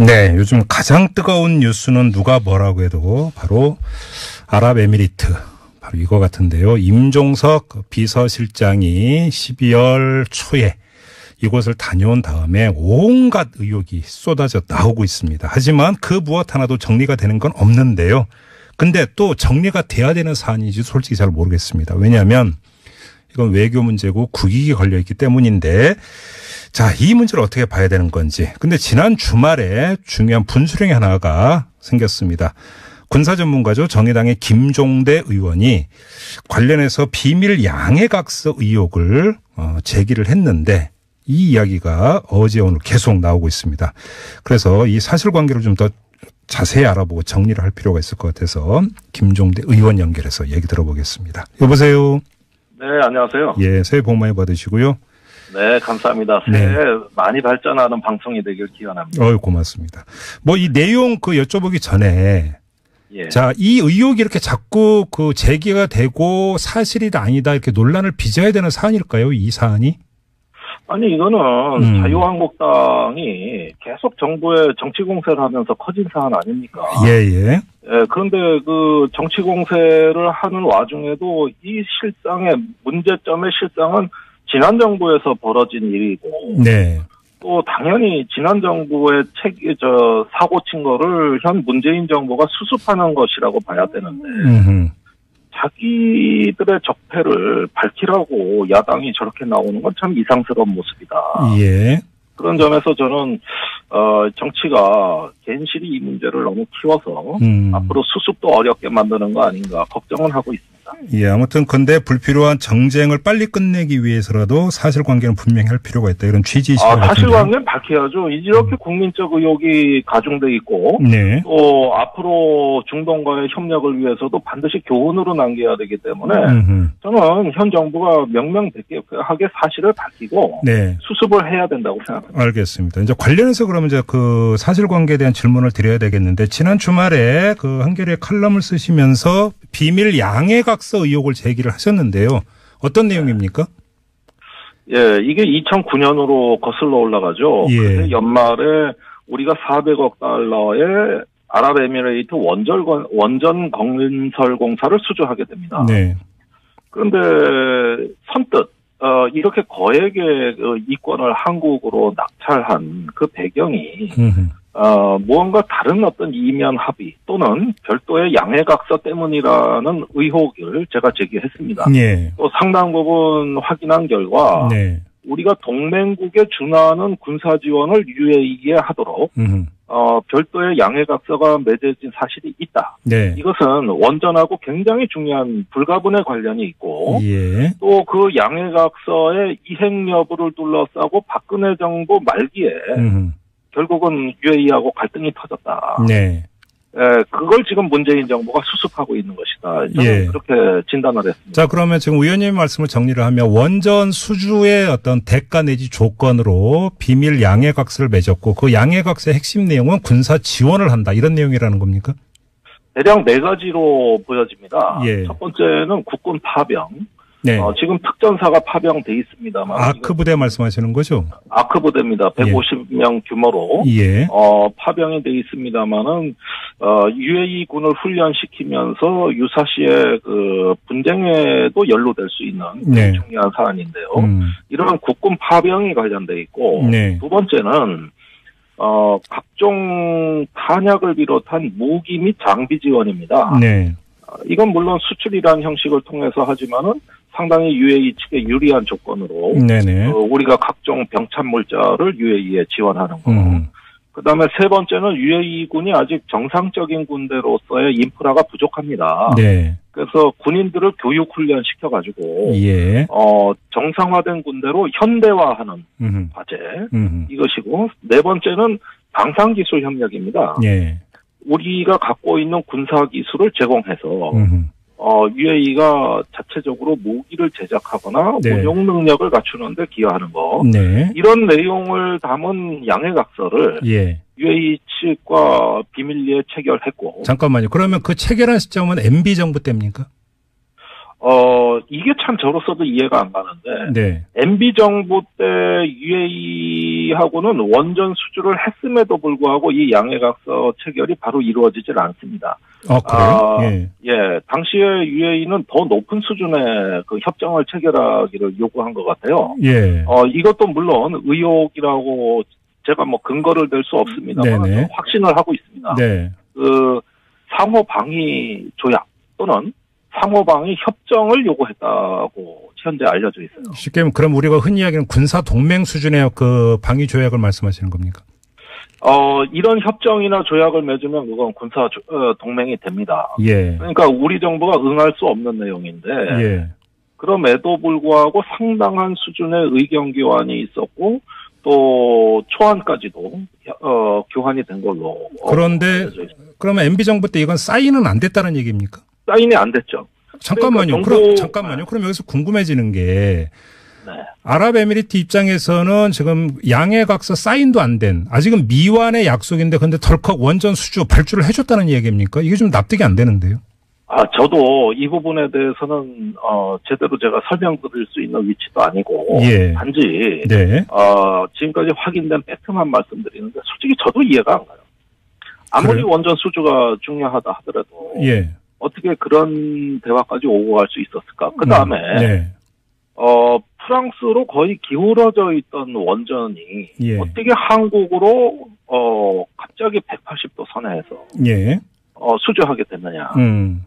네, 요즘 가장 뜨거운 뉴스는 누가 뭐라고 해도 바로 아랍에미리트 바로 이거 같은데요. 임종석 비서실장이 12월 초에 이곳을 다녀온 다음에 온갖 의혹이 쏟아져 나오고 있습니다. 하지만 그 무엇 하나도 정리가 되는 건 없는데요. 근데 또 정리가 돼야 되는 사안인지 솔직히 잘 모르겠습니다. 왜냐하면 이건 외교 문제고 국익이 걸려 있기 때문인데 자, 이 문제를 어떻게 봐야 되는 건지. 근데 지난 주말에 중요한 분수령이 하나가 생겼습니다. 군사 전문가죠. 정의당의 김종대 의원이 관련해서 비밀 양해각서 의혹을 어, 제기를 했는데 이 이야기가 어제 오늘 계속 나오고 있습니다. 그래서 이 사실관계를 좀 더 자세히 알아보고 정리를 할 필요가 있을 것 같아서 김종대 의원 연결해서 얘기 들어보겠습니다. 여보세요. 네, 안녕하세요. 예, 새해 복 많이 받으시고요. 네, 감사합니다. 네. 새해 많이 발전하는 방송이 되길 기원합니다. 어유 고맙습니다. 뭐 이 내용 그 여쭤보기 전에 예. 자, 이 의혹이 이렇게 자꾸 그 제기가 되고 사실이다 아니다 이렇게 논란을 빚어야 되는 사안일까요? 이 사안이? 아니, 이거는 음. 자유한국당이 계속 정부에 정치 공세를 하면서 커진 사안 아닙니까? 예, 예. 예, 그런데 그 정치 공세를 하는 와중에도 이 실상의 문제점의 실상은 지난 정부에서 벌어진 일이고 네. 또 당연히 지난 정부의 책, 저, 사고 친 거를 현 문재인 정부가 수습하는 것이라고 봐야 되는데, 음흠. 자기들의 적폐를 밝히라고 야당이 저렇게 나오는 건 참 이상스러운 모습이다. 예. 그런 점에서 저는 어 정치가 괜시리 이 문제를 너무 키워서 음. 앞으로 수습도 어렵게 만드는 거 아닌가 걱정은 하고 있습니다. 예, 아무튼 근데 불필요한 정쟁을 빨리 끝내기 위해서라도 사실관계는 분명히 할 필요가 있다 이런 취지이신 아. 사실관계는 밝혀야죠. 이렇게 국민적 의혹이 가중돼 있고 네. 또 앞으로 중동과의 협력을 위해서도 반드시 교훈으로 남겨야 되기 때문에 음흠. 저는 현 정부가 명명백백하게 사실을 밝히고 네. 수습을 해야 된다고 생각합니다. 알겠습니다. 이제 관련해서 그러면 이제 그 사실관계에 대한 질문을 드려야 되겠는데 지난 주말에 그 한겨레 칼럼을 쓰시면서 비밀 양해 각서 의혹을 제기를 하셨는데요. 어떤 내용입니까? 예, 이게 2009년으로 거슬러 올라가죠. 예. 연말에 우리가 400억 달러의 아랍에미레이트 원전, 건- 원전 건설 공사를 수주하게 됩니다. 네. 그런데 선뜻 어, 이렇게 거액의 그 이권을 한국으로 낙찰한 그 배경이 음흠. 어, 무언가 다른 어떤 이면 합의 또는 별도의 양해각서 때문이라는 의혹을 제가 제기했습니다. 예. 또 상당 부분 확인한 결과 네. 우리가 동맹국에 준하는 군사 지원을 UAE에 하도록 음흠. 어, 별도의 양해각서가 맺어진 사실이 있다. 네. 이것은 원전하고 굉장히 중요한 불가분의 관련이 있고 예. 또그 양해각서의 이행 여부를 둘러싸고 박근혜 정부 말기에 음흠. 결국은 UAE하고 갈등이 터졌다. 네. 에, 그걸 지금 문재인 정부가 수습하고 있는 것이다. 저는 예. 그렇게 진단을 했습니다. 자, 그러면 지금 의원님 말씀을 정리를 하면 원전 수주의 어떤 대가 내지 조건으로 비밀 양해각서를 맺었고 그 양해각서의 핵심 내용은 군사 지원을 한다. 이런 내용이라는 겁니까? 대략 네 가지로 보여집니다. 예. 첫 번째는 국군 파병. 네. 어, 지금 특전사가 파병돼 있습니다만 아크 부대 말씀하시는 거죠? 아크 부대입니다. 150명 규모로 예. 어, 파병이 돼 있습니다만은 어, UAE 군을 훈련시키면서 유사시에 그 분쟁에도 연루될 수 있는 네. 중요한 사안인데요. 음. 이런 국군 파병이 관련돼 있고 네. 두 번째는 어, 각종 탄약을 비롯한 무기 및 장비 지원입니다. 네. 어, 이건 물론 수출이라는 형식을 통해서 하지만은 상당히 UAE 측에 유리한 조건으로 네네. 어, 우리가 각종 병참 물자를 UAE에 지원하는 거. 음. 그다음에 세 번째는 UAE 군이 아직 정상적인 군대로서의 인프라가 부족합니다. 네. 그래서 군인들을 교육 훈련 시켜가지고 예. 어, 정상화된 군대로 현대화하는 음. 과제 음. 이것이고 네 번째는 방산 기술 협력입니다. 예. 우리가 갖고 있는 군사 기술을 제공해서 음. 어, UAE가 자체적으로 무기를 제작하거나 네. 운용 능력을 갖추는데 기여하는 거. 네. 이런 내용을 담은 양해각서를 예. UAE 측과 비밀리에 체결했고, 잠깐만요. 그러면 그 체결한 시점은 MB 정부 때입니까? 어, 이게 참 저로서도 이해가 안 가는데, 네. MB 정부 때 UAE하고는 원전 수주를 했음에도 불구하고 이 양해각서 체결이 바로 이루어지질 않습니다. 어, 그래요? 아, 예. 예, 당시에 UAE는 더 높은 수준의 그 협정을 체결하기를 요구한 것 같아요. 예. 어, 이것도 물론 의혹이라고 제가 뭐 근거를 댈 수 없습니다만 네네. 확신을 하고 있습니다. 네. 그 상호 방위 조약 또는 상호 방위 협정을 요구했다고 현재 알려져 있어요. 쉽게 말하면 그럼 우리가 흔히 이야기하는 군사 동맹 수준의 그 방위 조약을 말씀하시는 겁니까? 어, 이런 협정이나 조약을 맺으면 그건 군사 조- 어, 동맹이 됩니다. 예. 그러니까 우리 정부가 응할 수 없는 내용인데 예. 그럼에도 불구하고 상당한 수준의 의견 교환이 있었고 또 초안까지도 어, 교환이 된 걸로 어, 그런데. 그러면 MB 정부 때 이건 사인은 안 됐다는 얘기입니까? 사인이 안 됐죠. 잠깐만요. 그러니까 그럼 잠깐만요. 그럼 여기서 궁금해지는 게 네. 아랍에미리트 입장에서는 지금 양해각서 사인도 안 된 아직은 미완의 약속인데 근데 덜컥 원전 수주 발주를 해줬다는 얘기입니까? 이게 좀 납득이 안 되는데요. 아, 저도 이 부분에 대해서는 어, 제대로 제가 설명드릴 수 있는 위치도 아니고 예. 단지 네. 어, 지금까지 확인된 팩트만 말씀드리는데 솔직히 저도 이해가 안 가요. 아무리 그래요? 원전 수주가 중요하다 하더라도 예. 어떻게 그런 대화까지 오고 갈 수 있었을까? 그 다음에 네. 어, 프랑스로 거의 기울어져 있던 원전이 예. 어떻게 한국으로 어, 갑자기 180도 선회해서 예. 어, 수주하게 됐느냐? 음.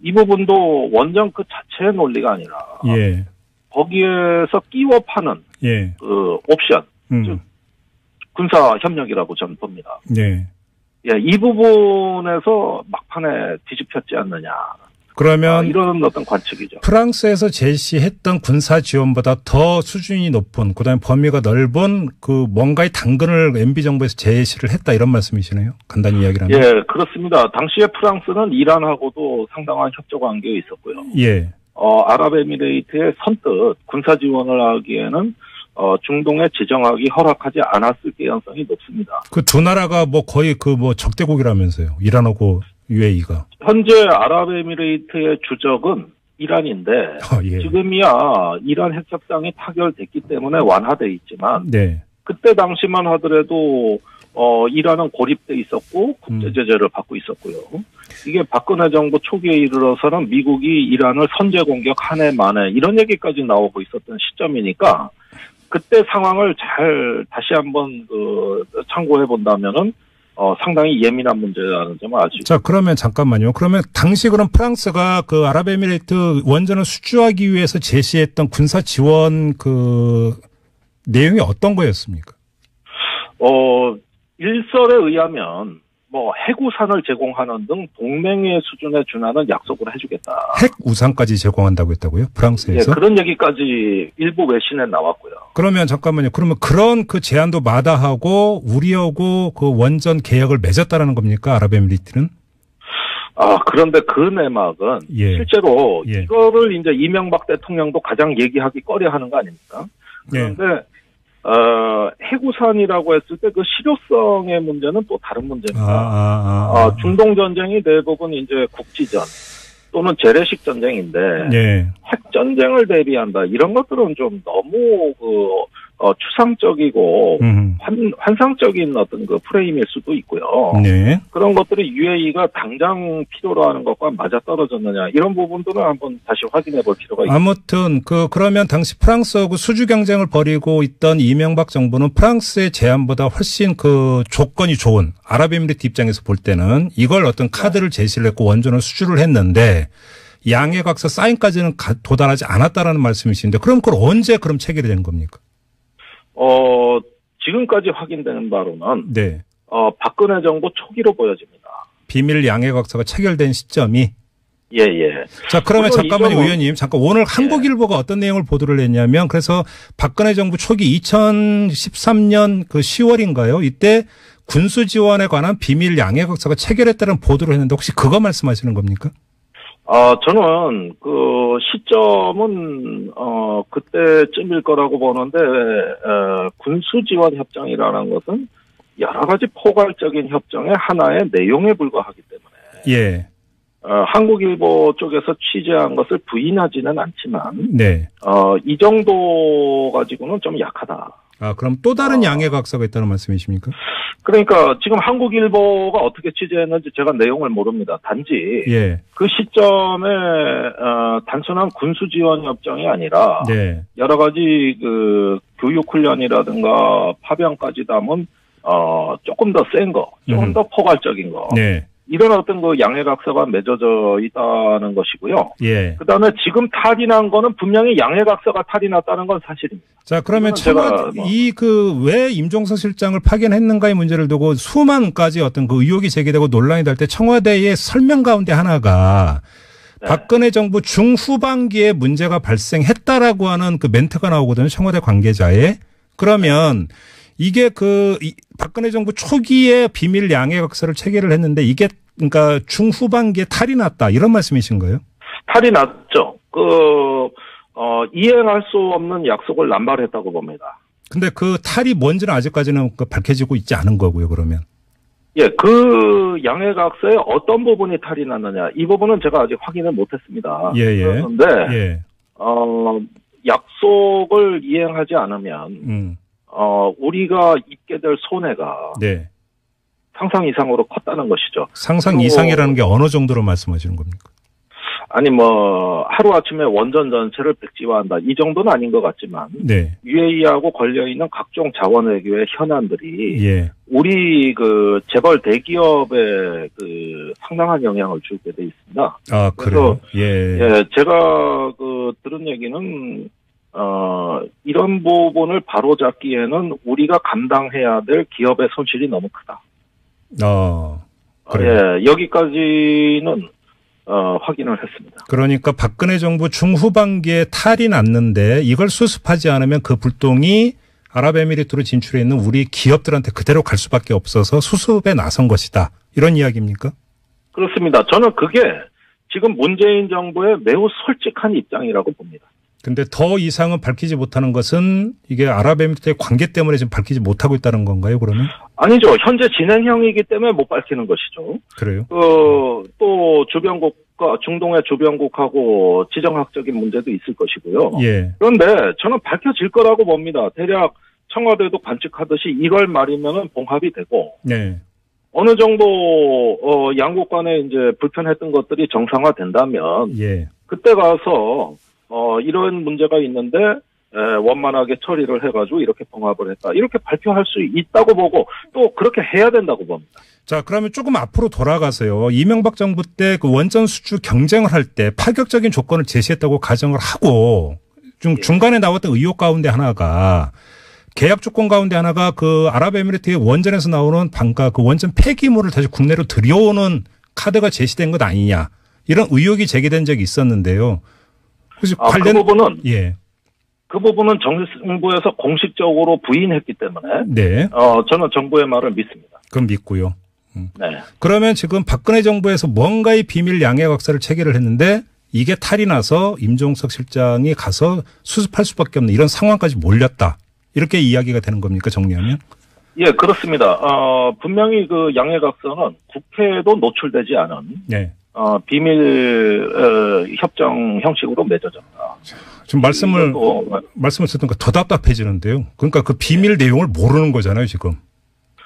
이 부분도 원전 그 자체의 논리가 아니라 예. 거기에서 끼워 파는 예. 그 옵션 음. 군사 협력이라고 저는 봅니다. 예. 예, 이 부분에서 막판에 뒤집혔지 않느냐 그러면 아, 이런 어떤 관측이죠. 프랑스에서 제시했던 군사 지원보다 더 수준이 높은 그다음에 범위가 넓은 그 뭔가의 당근을 MB 정부에서 제시를 했다 이런 말씀이시네요. 간단히 이야기를 하면. 예, 그렇습니다. 당시에 프랑스는 이란하고도 상당한 협조 관계에 있었고요. 예. 어, 아랍에미레이트의 선뜻 군사 지원을 하기에는 어, 중동에 지정하기 허락하지 않았을 가능성이 높습니다. 그 두 나라가 뭐 거의 그 뭐 적대국이라면서요. 이란하고 UAE가. 현재 아랍에미레이트의 주적은 이란인데 아, 예. 지금이야 이란 핵 협상이 타결됐기 때문에 완화돼 있지만 네. 그때 당시만 하더라도 어 이란은 고립돼 있었고 국제 음. 제재를 받고 있었고요. 이게 박근혜 정부 초기에 이르러서는 미국이 이란을 선제 공격 한 해 만에 이런 얘기까지 나오고 있었던 시점이니까 그때 상황을 잘 다시 한번 그 참고해 본다면은 어 상당히 예민한 문제라는 점을 있습니다. 자, 그러면 잠깐만요. 그러면 당시 그럼 프랑스가 그 아랍에미레이트 원전을 수주하기 위해서 제시했던 군사 지원 그 내용이 어떤 거였습니까? 어, 일설에 의하면 뭐 해구산을 제공하는 등 동맹의 수준에 준하는 약속을 해주겠다. 핵 우산까지 제공한다고 했다고요? 예, 프랑스에서? 그런 얘기까지 일부 외신에 나왔고요. 그러면 잠깐만요. 그러면 그런 그 제안도 마다하고 우리하고 그 원전 계약을 맺었다라는 겁니까? 아랍에미리트는? 아, 그런데 그 내막은 예. 실제로 예. 이거를 이제 이명박 대통령도 가장 얘기하기 꺼려 하는 거 아닙니까? 예. 그런데 어, 해구산이라고 했을 때 그 실효성의 문제는 또 다른 아, 문제입니다. 아, 아. 어, 중동 전쟁이 대부분 이제 국지전 또는 재래식 전쟁인데 예. 핵 전쟁을 대비한다 이런 것들은 좀 너무 그 어, 추상적이고 음. 환, 환상적인 어떤 그 프레임일 수도 있고요. 네. 그런 것들이 UAE가 당장 필요로 하는 것과 맞아 떨어졌느냐 이런 부분들은 한번 다시 확인해 볼 필요가 있습니다. 아무튼 그 그러면 당시 프랑스하고 수주 경쟁을 벌이고 있던 이명박 정부는 프랑스의 제안보다 훨씬 그 조건이 좋은 아랍에미리트 입장에서 볼 때는 이걸 어떤 카드를 제시를 했고 원전을 수주를 했는데 양해 각서 사인까지는 가- 도달하지 않았다라는 말씀이신데 그럼 그걸 언제 그럼 체결이 된 겁니까? 어, 지금까지 확인되는 바로는 네. 어, 박근혜 정부 초기로 보여집니다. 비밀 양해 각서가 체결된 시점이 예, 예. 자, 그러면 잠깐만요, 이 점은- 의원님. 잠깐 오늘 한국일보가 어떤 내용을 보도를 했냐면 그래서 박근혜 정부 초기 2013년 그 10월인가요? 이때 군수 지원에 관한 비밀 양해 각서가 체결했다는 보도를 했는데 혹시 그거 말씀하시는 겁니까? 아, 저는 그 시점은 어 그때쯤일 거라고 보는데 어, 군수 지원 협정이라는 것은 여러 가지 포괄적인 협정의 하나의 내용에 불과하기 때문에 예. 어, 한국일보 쪽에서 취재한 것을 부인하지는 않지만 네. 어, 이 정도 가지고는 좀 약하다. 아, 그럼 또 다른 어. 양해 각서가 있다는 말씀이십니까? 그러니까 지금 한국일보가 어떻게 취재했는지 제가 내용을 모릅니다. 단지 예. 그 시점에 어, 단순한 군수 지원 협정이 아니라 네. 여러 가지 그 교육 훈련이라든가 파병까지 담은 어 조금 더 센 거, 조금 음. 더 포괄적인 거 네. 이런 어떤 그 양해각서가 맺어져 있다는 것이고요. 예. 그 다음에 지금 탈이 난 거는 분명히 양해각서가 탈이 났다는 건 사실입니다. 자, 그러면 제가 뭐- 이그 왜 임종석 실장을 파견했는가의 문제를 두고 수만 가지 어떤 그 의혹이 제기되고 논란이 될 때 청와대의 설명 가운데 하나가 네. 박근혜 정부 중후반기에 문제가 발생했다라고 하는 그 멘트가 나오거든요. 청와대 관계자의. 그러면 이게 그 이- 박근혜 정부 초기에 비밀 양해각서를 체결을 했는데 이게 그러니까 중후반기에 탈이 났다 이런 말씀이신 거예요? 탈이 났죠. 그 어, 이행할 수 없는 약속을 남발했다고 봅니다. 근데 그 탈이 뭔지는 아직까지는 그 밝혀지고 있지 않은 거고요. 그러면. 예, 그 양해각서의 어떤 부분이 탈이 났느냐 이 부분은 제가 아직 확인을 못했습니다. 예, 예. 그런데 예. 어, 약속을 이행하지 않으면 음. 어, 우리가 입게 될 손해가 네. 상상 이상으로 컸다는 것이죠. 상상 이상이라는 게 어느 정도로 말씀하시는 겁니까? 아니 뭐 하루 아침에 원전 전체를 백지화한다 이 정도는 아닌 것 같지만 네. UAE하고 걸려 있는 각종 자원 외교의 현안들이 예. 우리 그 재벌 대기업에 그 상당한 영향을 주게 돼 있습니다. 아, 그래요? 예. 예, 제가 그 들은 얘기는 어 이런 부분을 바로잡기에는 우리가 감당해야 될 기업의 손실이 너무 크다. 어. 어, 그래요? 예, 여기까지는 어 확인을 했습니다. 그러니까 박근혜 정부 중후반기에 탈이 났는데 이걸 수습하지 않으면 그 불똥이 아랍에미리트로 진출해 있는 우리 기업들한테 그대로 갈 수밖에 없어서 수습에 나선 것이다. 이런 이야기입니까? 그렇습니다. 저는 그게 지금 문재인 정부의 매우 솔직한 입장이라고 봅니다. 근데 더 이상은 밝히지 못하는 것은 이게 아랍에미리트의 관계 때문에 지금 밝히지 못하고 있다는 건가요, 그러면? 아니죠. 현재 진행형이기 때문에 못 밝히는 것이죠. 그래요? 그, 또 주변국과 중동의 주변국하고 지정학적인 문제도 있을 것이고요. 예. 그런데 저는 밝혀질 거라고 봅니다. 대략 청와대도 관측하듯이 1월 말이면은 봉합이 되고 네. 어느 정도 어 양국 간에 이제 불편했던 것들이 정상화된다면 예. 그때 가서 어 이런 문제가 있는데 에, 원만하게 처리를 해가지고 이렇게 봉합을 했다 이렇게 발표할 수 있다고 보고 또 그렇게 해야 된다고 봅니다. 자, 그러면 조금 앞으로 돌아가서요. 이명박 정부 때 그 원전 수주 경쟁을 할 때 파격적인 조건을 제시했다고 가정을 하고 좀 중간에 나왔던 의혹 가운데 하나가 계약 조건 가운데 하나가 그 아랍에미리트의 원전에서 나오는 방가 그 원전 폐기물을 다시 국내로 들여오는 카드가 제시된 것 아니냐. 이런 의혹이 제기된 적이 있었는데요. 그래서 아, 관련 그 부분은 예. 그 부분은 정부에서 공식적으로 부인했기 때문에 네. 어 저는 정부의 말을 믿습니다. 그건 믿고요. 네. 그러면 지금 박근혜 정부에서 뭔가의 비밀 양해 각서를 체결을 했는데 이게 탈이 나서 임종석 실장이 가서 수습할 수밖에 없는 이런 상황까지 몰렸다. 이렇게 이야기가 되는 겁니까 정리하면? 예, 그렇습니다. 어, 분명히 그 양해각서는 국회에도 노출되지 않은 네. 어, 비밀 어, 협정 형식으로 맺어졌다. 지금 말씀을 이것도 말씀을 듣니까 더 답답해지는데요. 그러니까 그 비밀 내용을 모르는 거잖아요 지금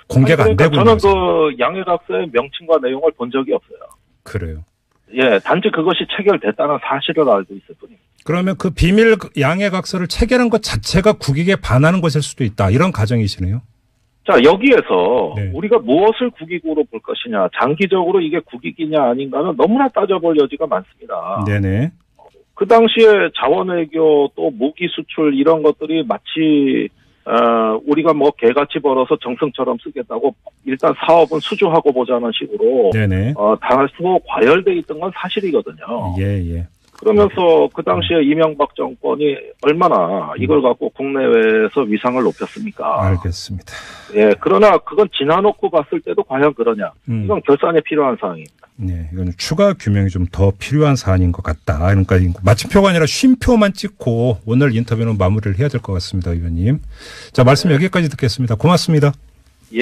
공개가 아니, 안 그러니까 되고 있는 저는. 그 양해각서의 명칭과 내용을 본 적이 없어요. 그래요. 예, 단지 그것이 체결됐다는 사실을 알고 있을 뿐입니다. 그러면 그 비밀 양해각서를 체결한 것 자체가 국익에 반하는 것일 수도 있다. 이런 가정이시네요. 자, 여기에서 네. 우리가 무엇을 국익으로 볼 것이냐, 장기적으로 이게 국익이냐 아닌가는 너무나 따져볼 여지가 많습니다. 네네. 그 당시에 자원외교 또 무기 수출 이런 것들이 마치 어, 우리가 뭐 개같이 벌어서 정승처럼 쓰겠다고 일단 사업은 수주하고 보자는 식으로 네네. 어, 다소 과열돼 있던 건 사실이거든요. 예 예. 그러면서 그 당시에 이명박 정권이 얼마나 이걸 갖고 국내외에서 위상을 높였습니까? 알겠습니다. 예, 그러나 그건 지나놓고 봤을 때도 과연 그러냐? 음. 이건 결산에 필요한 사항입니다. 네, 이건 추가 규명이 좀 더 필요한 사안인 것 같다. 그러니까 마침표가 아니라 쉼표만 찍고 오늘 인터뷰는 마무리를 해야 될 것 같습니다, 의원님. 자, 말씀 여기까지 듣겠습니다. 고맙습니다.